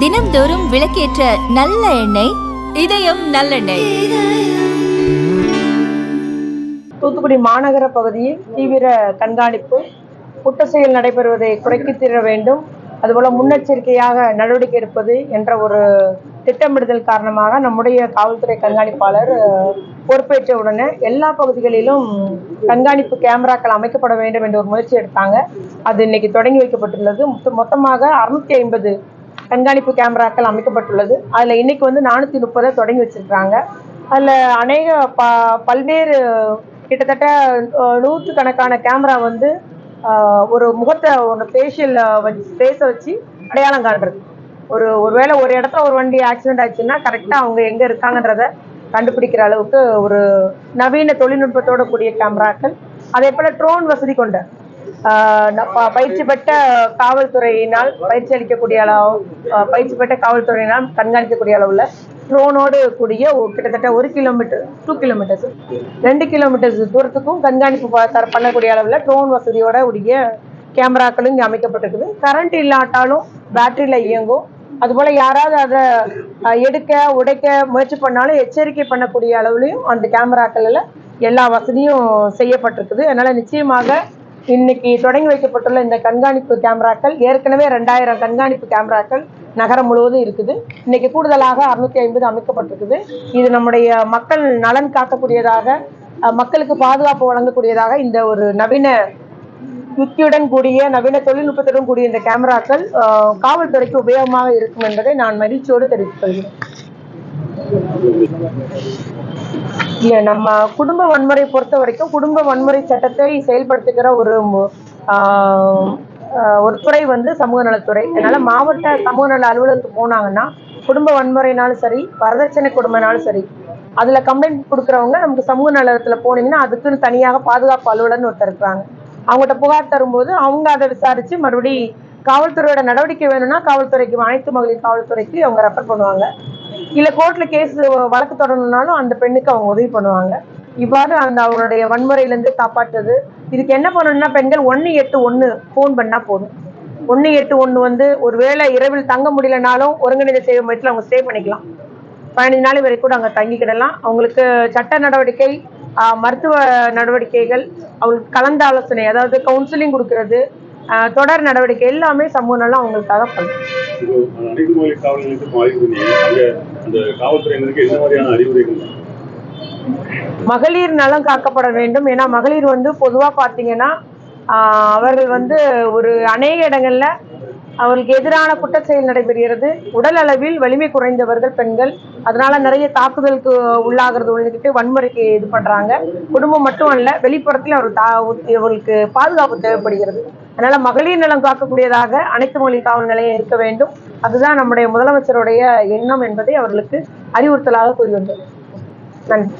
தினம்தோறும் விளக்கேற்ற நல்ல எண்ணெய் இதயம் நல்லெண்ணெய். தூத்துக்குடி மாநகர பகுதியில் தீவிர கண்காணிப்பு குற்ற செயல் நடைபெறுவதை குறைத்து தீர வேண்டும். அதுபோல் முன்னெச்சரிக்கையாக நடவடிக்கை எடுப்பது என்ற ஒரு திட்டமிடுதல் காரணமாக நம்முடைய காவல்துறை கண்காணிப்பாளர் பொறுப்பேற்ற உடனே எல்லா பகுதிகளிலும் கண்காணிப்பு கேமராக்கள் அமைக்கப்பட வேண்டும் என்ற ஒரு முயற்சி எடுத்தாங்க. அது இன்னைக்கு தொடங்கி வைக்கப்பட்டுள்ளது. மொத்தமாக அறுநூத்தி ஐம்பது கண்காணிப்பு கேமராக்கள் அமைக்கப்பட்டுள்ளது. அதில் இன்னைக்கு வந்து நானூற்றி முப்பதை தொடங்கி வச்சிருக்காங்க அதில் அநேக ப பல்வேறு கிட்டத்தட்ட நூற்று கணக்கான கேமரா வந்து ஒரு முகத்தை ஒன்று ஃபேஷியல் வச்சு ஃபேஸை வச்சு அடையாளம் காட்டுறது ஒரு ஒருவேளை ஒரு இடத்துல ஒரு வண்டி ஆக்சிடென்ட் ஆச்சுன்னா கரெக்டாக அவங்க எங்கே இருக்காங்கன்றத கண்டுபிடிக்கிற அளவுக்கு ஒரு நவீன தொழில்நுட்பத்தோட கூடிய கேமராக்கள். அதே போல் ட்ரோன் வசதி கொண்ட ஆஹ் பயிற்சி பெற்ற காவல்துறையினால் பயிற்சி அளிக்கக்கூடிய அளவு பயிற்சி பெற்ற காவல்துறையினால் கண்காணிக்கக்கூடிய அளவுல ட்ரோனோடு கூடிய கிட்டத்தட்ட ஒரு கிலோமீட்டர் டூ கிலோமீட்டர்ஸ் ரெண்டு கிலோமீட்டர்ஸ் தூரத்துக்கும் கண்காணிப்பு தர- பண்ணக்கூடிய அளவில் ட்ரோன் வசதியோட உடைய கேமராக்களும் இங்கே அமைக்கப்பட்டிருக்குது. கரண்ட் இல்லாட்டாலும் பேட்டரியில் இயங்கும். அதுபோல் யாராவது அதை எடுக்க உடைக்க முயற்சி பண்ணாலும் எச்சரிக்கை பண்ணக்கூடிய அளவுலையும் அந்த கேமராக்களில் எல்லா வசதியும் செய்யப்பட்டிருக்குது. அதனால் நிச்சயமாக இன்னைக்கு தொடங்கி வைக்கப்பட்டுள்ள இந்த கண்காணிப்பு கேமராக்கள் ஏற்கனவே ரெண்டாயிரம் கண்காணிப்பு கேமராக்கள் நகரம் முழுவதும் இருக்குது. இன்னைக்கு கூடுதலாக அறுநூத்தி ஐம்பது அமைக்கப்பட்டிருக்குது. இது நம்முடைய மக்கள் நலன் காக்கக்கூடியதாக மக்களுக்கு பாதுகாப்பு வழங்கக்கூடியதாக இந்த ஒரு நவீன யுக்தியுடன் கூடிய நவீன தொழில்நுட்பத்துடன் கூடிய இந்த கேமராக்கள் காவல்துறைக்கு உபயோகமாக இருக்கும் என்பதை நான் மகிழ்ச்சியோடு தெரிவித்துக் கொள்கிறேன். இல்ல நம்ம குடும்ப வன்முறை பொறுத்த வரைக்கும் குடும்ப வன்முறை சட்டத்தை செயல்படுத்துகிற ஒரு ஒரு துறை வந்து சமூக நலத்துறை. அதனால மாவட்ட சமூக நல அலுவலகத்துக்கு போனாங்கன்னா குடும்ப வன்முறைனாலும் சரி வரதட்சணை கொடுமைனாலும் சரி அதுல கம்ப்ளைண்ட் கொடுக்குறவங்க நமக்கு சமூக நலத்துல போனீங்கன்னா அதுக்குன்னு தனியாக பாதுகாப்பு அலுவலர்னு ஒருத்தர் இருக்கிறாங்க அவங்ககிட்ட புகார் தரும்போது அவங்க அதை விசாரிச்சு மறுபடி காவல்துறையோட நடவடிக்கை வேணும்னா காவல்துறைக்கு அனைத்து மகளிர் காவல்துறைக்கு அவங்க ரெஃபர் பண்ணுவாங்க. இல்ல கோர்ட்ல கேஸ் வழக்கு தொடரணும்னாலும் அந்த பெண்ணுக்கு அவங்க உதவி பண்ணுவாங்க. இவ்வாறு அந்த அவங்களுடைய வன்முறையிலிருந்து காப்பாற்றுறது இதுக்கு என்ன பண்ணணும்னா பெண்கள் ஒன்று எட்டு ஒன்று ஃபோன் பண்ணால் போதும். ஒன்று எட்டு ஒன்று வந்து ஒருவேளை இரவில் தங்க முடியலனாலும் ஒருங்கிணைந்த சேவை மையத்தில் அவங்க ஸ்டே பண்ணிக்கலாம். பதினஞ்சு நாள் வரைக்கும் கூட அங்கே தங்கிக்கிடலாம். அவங்களுக்கு சட்ட நடவடிக்கை மருத்துவ நடவடிக்கைகள் அவங்களுக்கு கலந்த ஆலோசனை அதாவது கவுன்சிலிங் கொடுக்கறது தொடர் நடவடிக்கை எல்லாமே சமூக நலம் அவங்களுக்காக பண்ணும் இப்போ அனைத்து மொழி காவல் நிலையத்துக்கு ஆய்வு பண்ணி அங்க அந்த காவல்துறையினருக்கு என்ன மாதிரியான அறிவுரைகள் மகளிர் நலம் காக்கப்பட வேண்டும். ஏன்னா மகளிர் வந்து பொதுவா பார்த்தீங்கன்னா ஆஹ் அவர்கள் வந்து ஒரு அநேக இடங்கள்ல அவர்களுக்கு எதிரான குற்ற செயல் நடைபெறுகிறது. உடல் அளவில் வலிமை குறைந்தவர்கள் பெண்கள். அதனால நிறைய தாக்குதலுக்கு உள்ளாகிறது உள்ளிட்டு வன்முறைக்கு இது பண்றாங்க. குடும்பம் மட்டும் அல்ல வெளிப்புறத்தில் அவர் தா இவர்களுக்கு பாதுகாப்பு தேவைப்படுகிறது. அதனால மகளிர் நலம் காக்கக்கூடியதாக அனைத்து மொழி காவல் நிலையம் இருக்க வேண்டும். அதுதான் நம்முடைய முதலமைச்சருடைய எண்ணம் என்பதை அவர்களுக்கு அறிவுறுத்தலாக கூறி வந்தது நன்றி.